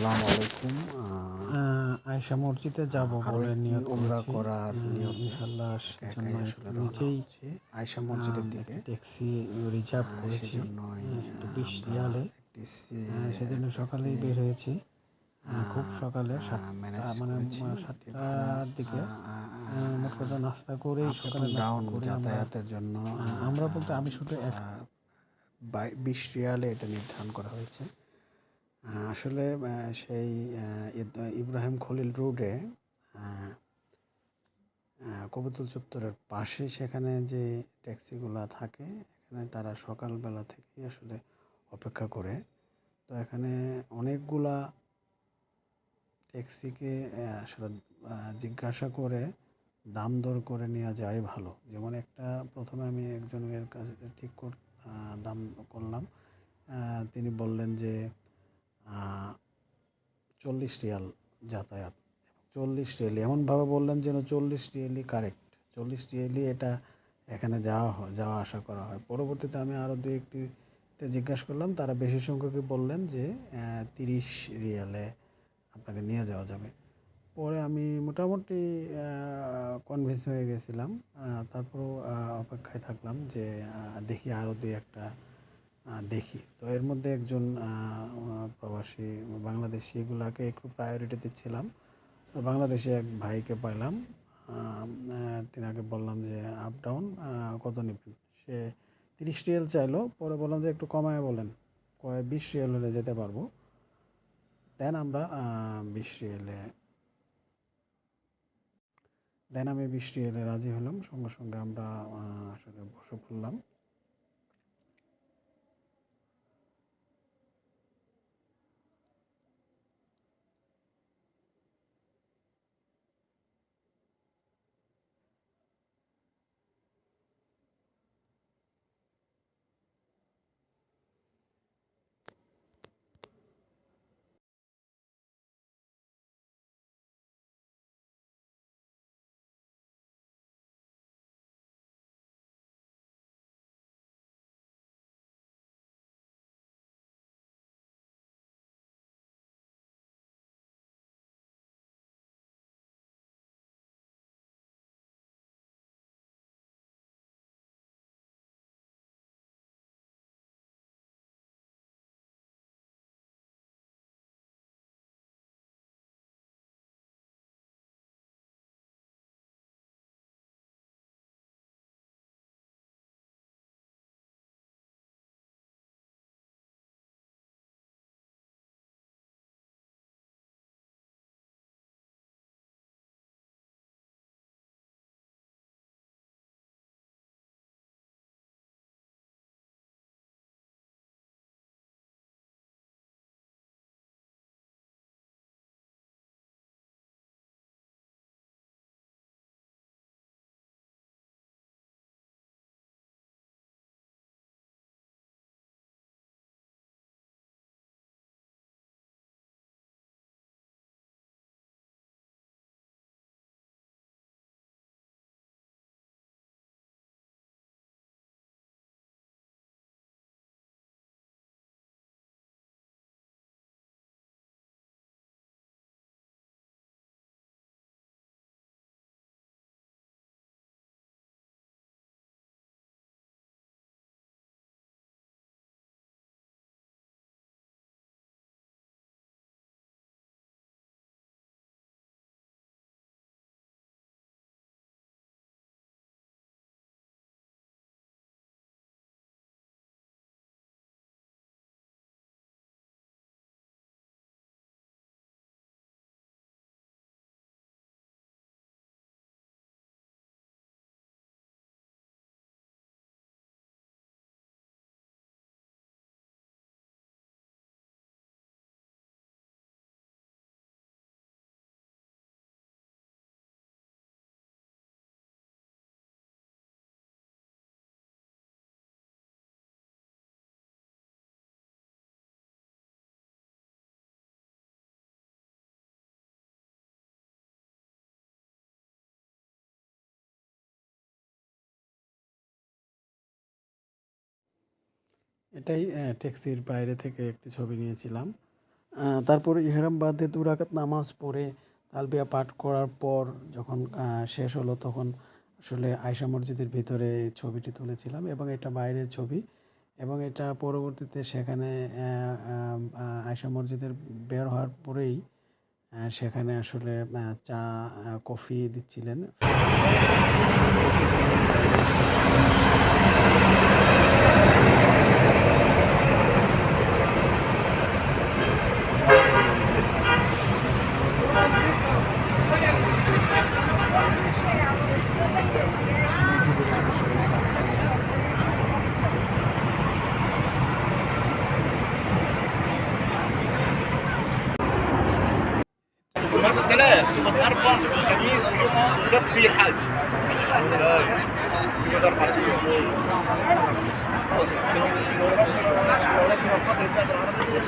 আসসালামু আলাইকুম। আয়সা মসজিদে যাব বলে নিয়ত উমরা করার নিয়ত ইনশাল্লাহ একাই সেজন্য নিজেই আয়সা মসজিদের দিকে। ট্যাক্সি রিজার্ভ করেছি। বিশ রিয়ালে সেজন্য সকালেই বের হয়েছি। খুব সকালে মানে। সাতটার দিকে। মোট কথা নাস্তা আপ সকালে ডাউন করে যাতায়াতের জন্য আমরা বলতে আমি শুধু এক বিশ রিয়ালে এটা নির্ধারণ করা হয়েছে। আসলে সেই ইব্রাহিম খলিল রোডে আহ, চত্বরের পাশে সেখানে যে ট্যাক্সিগুলো থাকে এখানে তারা সকালবেলা থেকেই আসলে অপেক্ষা করে। তো এখানে অনেকগুলা ট্যাক্সিকে আসলে জিজ্ঞাসা করে দাম দর করে নেওয়া যায় ভালো। যেমন একটা প্রথমে আমি একজনের কাছে ঠিক কর দাম করলাম। তিনি বললেন যে চল্লিশ রিয়াল যাতায়াত। চল্লিশ রিয়ালি, এমনভাবে বললেন যেন চল্লিশ রিয়ালি কারেক্ট চল্লিশ রিয়ালি এটা এখানে যাওয়া হয় যাওয়া আসা করা হয়। পরবর্তীতে আমি আরও দু একটিতে জিজ্ঞাসা করলাম, তারা বেশি সংখ্যকই বললেন যে তিরিশ রিয়ালে আপনাকে নিয়ে যাওয়া যাবে। পরে আমি মোটামুটি কনভিন্স হয়ে গেছিলাম। তারপরেও অপেক্ষায় থাকলাম যে দেখি আরও দুই একটা দেখি। তো এর মধ্যে একজন প্রবাসী বাংলাদেশি এগুলাকে একটু প্রায়োরিটি দিচ্ছিলাম তো বাংলাদেশি এক ভাইকে পাইলাম। তিনাকে বললাম যে আপ ডাউন কত নেবেন? সে তিরিশ রিয়েল চাইলো, পরে বললাম যে, একটু কমায় বলেন, কয় বিশ রিয়েল হলে যেতে পারব? দেন আমরা বিশ রিয়েলে, দেন আমি বিশ রিয়েলে রাজি হলাম। সঙ্গে সঙ্গে আমরা আসলে বসে পড়লাম। এটাই ট্যাক্সির বাইরে থেকে একটি ছবি নিয়েছিলাম। তারপর ইহরাম বাদে দু রাকাত নামাজ পড়ে তালবিয়া পাঠ করার পর যখন শেষ হলো তখন আসলে আয়সা মসজিদের ভিতরে ছবিটি তুলেছিলাম এবং এটা বাইরের ছবি এবং এটা পরবর্তীতে সেখানে আয়সা মসজিদের বের হওয়ার পরেই সেখানে আসলে চা কফি দিচ্ছিলেন। مرة ثلاث تقعد أربع خميس وجمعة سبت زي الحاج تقعد أربع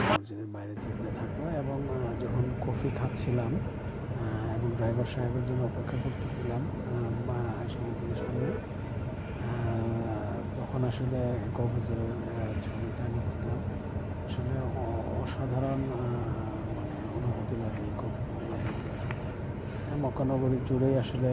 মসজিদের বাইরে যেখানে থাকবো এবং আহ, যখন কফি খাচ্ছিলাম আহ, এবং ড্রাইভার সাহেবের জন্য অপেক্ষা করতেছিলাম আহ, বা আয়সা মসজিদের সামনে আহ, তখন আসলে কবুতরের আহ, ছবিটা নিচ্ছিলাম আসলে অ- অসাধারণ আহ, মানে অনুভূতি লাগে এই কবুতরগুলো দেখতে আসলে। মক্কানগরী জুড়েই আসলে